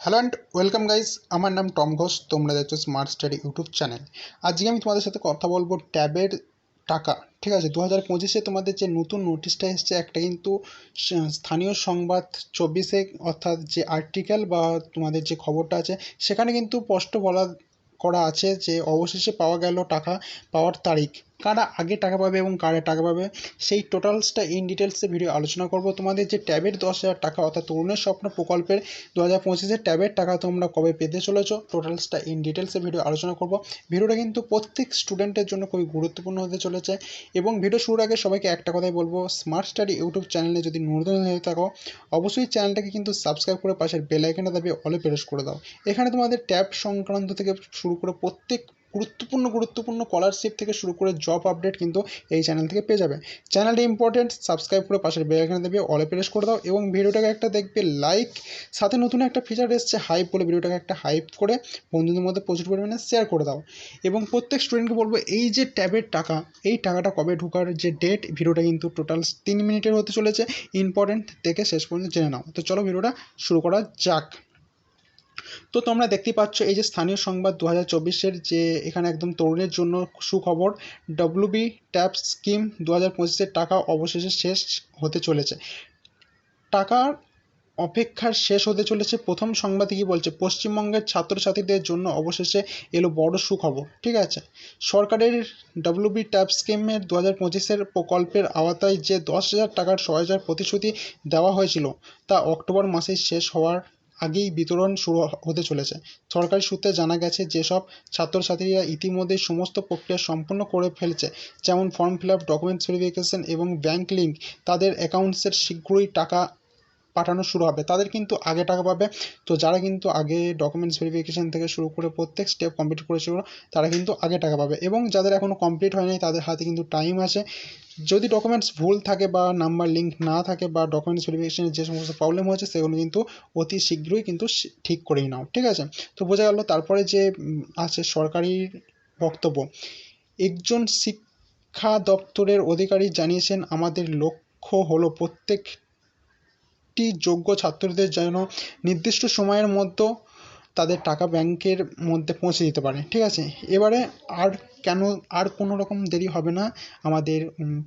Hello and welcome guys আমার নাম Tom Ghosh. তোমরা দেখছ স্মার্ট স্টাডি ইউটিউব চ্যানেল আজকে আমি তোমাদের সাথে কথা বলব ট্যাবের টাকা। ঠিক আছে? দু হাজার পঁচিশে তোমাদের যে নতুন নোটিশটা এসছে, একটা কিন্তু স্থানীয় সংবাদ চব্বিশে, অর্থাৎ যে আর্টিকেল বা তোমাদের যে খবরটা আছে, সেখানে কিন্তু স্পষ্ট বলা, করা আছে যে অবশেষে পাওয়া গেল টাকা, পাওয়ার তারিখ। কারা আগে টাকা পাবে এবং কারা টাকা পাবে, সেই টোটালসটা ইন ডিটেলসে ভিডিও আলোচনা করব। তোমাদের যে ট্যাবের দশ হাজার টাকা, অর্থাৎ তরুণের স্বপ্ন প্রকল্পের দু হাজার পঁচিশে ট্যাবের টাকা তোমরা কবে পেতে চলেছো, টোটালসটা ইন ডিটেলসে ভিডিও আলোচনা করব। ভিডিওটা কিন্তু প্রত্যেক স্টুডেন্টের জন্য খুবই গুরুত্বপূর্ণ হতে চলেছে এবং ভিডিও শুরুর আগে সবাইকে একটা কথাই বলব স্মার্ট স্টাডি ইউটিউব চ্যানেলে যদি নতুন হয়ে থাকো, অবশ্যই চ্যানেলটাকে কিন্তু সাবস্ক্রাইব করে পাশের বেল দাবিয়ে অলে প্রেস করে দাও। এখানে তোমাদের ট্যাব সংক্রান্ত থেকে শুরু করে প্রত্যেক গুরুত্বপূর্ণ গুরুত্বপূর্ণ স্কলারশিপ থেকে শুরু করে জব আপডেট কিন্তু এই চ্যানেল থেকে পেয়ে যাবে চ্যানেলটা ইম্পর্টেন্ট সাবস্ক্রাইব করে পাশের বেল আইকনে দেবে অলে প্রেস করে দাও এবং ভিডিওটাকে একটা দেখবে লাইক সাথে নতুন একটা ফিচার এসছে হাইপ বলে ভিডিওটাকে একটা হাইপ করে বন্ধুদের মধ্যে প্রচুর পরিমাণে শেয়ার করে দাও। এবং প্রত্যেক স্টুডেন্টকে বলব, এই যে ট্যাবের টাকা, এই টাকাটা কবে ঢোকার যে ডেট ভিডিওটা কিন্তু টোটাল তিন মিনিটের হতে চলেছে ইম্পর্টেন্ট থেকে শেষ পর্যন্ত জেনে নাও। তো চলো ভিডিওটা শুরু করা যাক। তো তোমরা দেখতেই পাচ্ছ এই যে স্থানীয় সংবাদ দু হাজার যে এখানে একদম তরুণের জন্য সুখবর ডব্লিউবি ট্যাপ স্কিম দু হাজার টাকা অবশেষে শেষ হতে চলেছে। টাকার অপেক্ষার শেষ হতে চলেছে। প্রথম সংবাদে কি বলছে? পশ্চিমবঙ্গের ছাত্রছাত্রীদের জন্য অবশেষে এলো বড় সুখবর, ঠিক আছে? সরকারের ডব্লিউবি ট্যাপ স্কিমের দু হাজার পঁচিশের প্রকল্পের আওতায় যে দশ হাজার টাকার ছয় হাজার প্রতিশ্রুতি দেওয়া হয়েছিল, তা অক্টোবর মাসে শেষ হওয়ার আগেই বিতরণ শুরু হতে চলেছে। সরকারি সূত্রে জানা গেছে, যেসব ছাত্রছাত্রীরা ইতিমধ্যেই সমস্ত প্রক্রিয়া সম্পন্ন করে ফেলেছে, যেমন form fill up, documents verification এবং ব্যাংক লিঙ্ক, তাদের অ্যাকাউন্টসের শীঘ্রই টাকা পাঠানো শুরু হবে। তাদের কিন্তু আগে টাকা পাবে। তো যারা কিন্তু আগে ডকুমেন্টস ভেরিফিকেশন থেকে শুরু করে প্রত্যেক স্টেপ কমপ্লিট করেছিল তারা কিন্তু আগে টাকা পাবে। এবং যাদের এখনও কমপ্লিট হয়নি, তাদের হাতে কিন্তু টাইম আছে। যদি ডকুমেন্টস ভুল থাকে বা নাম্বার লিঙ্ক না থাকে বা ডকুমেন্টস ভেরিফিকেশনের যে সমস্ত প্রবলেম হয়েছে, সেগুলো কিন্তু অতি শীঘ্রই কিন্তু ঠিক করেই নাও, ঠিক আছে? তো বোঝা গেল তারপরে যে আছে সরকারি বক্তব্য, একজন শিক্ষা দপ্তরের অধিকারী জানিয়েছেন, আমাদের লক্ষ্য হলো প্রত্যেকটি যোগ্য ছাত্রদের যেন নির্দিষ্ট সময়ের মধ্যে তাদের টাকা ব্যাংকের মধ্যে পৌঁছে দিতে পারে, ঠিক আছে? এবারে আর কেন আর কোনো রকম দেরি হবে না আমাদের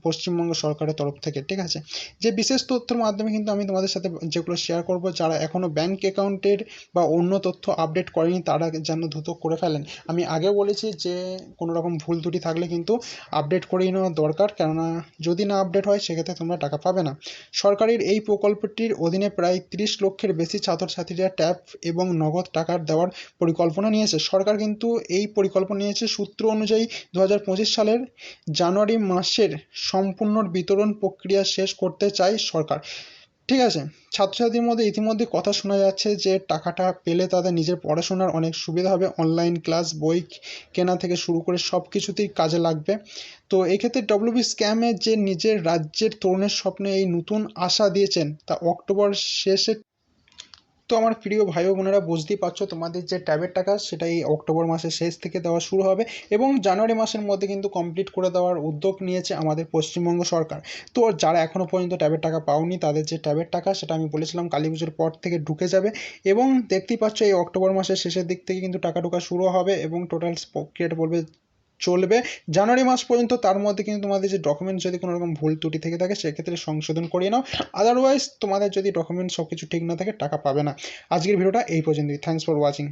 পশ্চিমবঙ্গ সরকারের তরফ থেকে, ঠিক আছে? যে বিশেষ তথ্যের মাধ্যমে কিন্তু আমি তোমাদের সাথে যেগুলো শেয়ার করব, যারা এখনও ব্যাংক অ্যাকাউন্টের বা অন্য তথ্য আপডেট করেনি, তারা যেন দ্রুত করে ফেলেন। আমি আগে বলেছি যে, কোনো রকম ভুল ত্রুটি থাকলে কিন্তু আপডেট করিয়ে নেওয়া দরকার, কেননা যদি না আপডেট হয়, সেক্ষেত্রে তোমরা টাকা পাবে না। সরকারের এই প্রকল্পটির অধীনে প্রায় তিরিশ লক্ষের বেশি ছাত্রছাত্রীরা ট্যাপ এবং নগদ টাকার দেওয়ার পরিকল্পনা নিয়েছে। সরকার কিন্তু এই পরিকল্পনা নিয়েছে সূত্র অনুযায়ী দুহাজার পঁচিশ সালের জানুয়ারি মাসের সম্পূর্ণ বিতরণ প্রক্রিয়া শেষ করতে চায় সরকার। ঠিক আছে ছাত্রছাত্রীর মধ্যে ইতিমধ্যে কথা শোনা যাচ্ছে যে টাকাটা পেলে তাদের নিজের পড়াশোনার অনেক সুবিধা হবে অনলাইন ক্লাস বই কেনা থেকে শুরু করে সব কিছুতেই কাজে লাগবে। তো এক্ষেত্রে ডব্লিউবি স্ক্যামে যে নিজের রাজ্যের তরুণের স্বপ্নে এই নতুন আশা দিয়েছেন, তা অক্টোবর শেষে তো আমার প্রিয় ভাই বোনেরা বুঝতেই পারছ, তোমাদের যে ট্যাবের টাকা সেটা এই অক্টোবর মাসের শেষ থেকে দেওয়া শুরু হবে এবং জানুয়ারি মাসের মধ্যে কিন্তু কমপ্লিট করে দেওয়ার উদ্যোগ নিয়েছে আমাদের পশ্চিমবঙ্গ সরকার। তো যারা এখনও পর্যন্ত ট্যাবের টাকা পাওনি, তাদের যে ট্যাবের টাকা, সেটা আমি বলেছিলাম কালী পুজোর পর থেকে ঢুকে যাবে এবং দেখতেই পাচ্ছ এই অক্টোবর মাসের শেষের দিক থেকে কিন্তু টাকা ঢোকা শুরু হবে এবং টোটাল প্রক্রিয়াটা বলবে চলবে। জানুয়ারি মাস পর্যন্ত তার মধ্যে কিন্তু তোমাদের যে ডকুমেন্টস যদি কোনো রকম ভুল ত্রুটি থেকে থাকে, সেক্ষেত্রে সংশোধন করিয়ে নাও। আদারওয়াইজ তোমাদের যদি ডকুমেন্টস সব কিছু ঠিক না থাকে, টাকা পাবে না। আজকের ভিডিওটা এই পর্যন্তই। Thanks for watching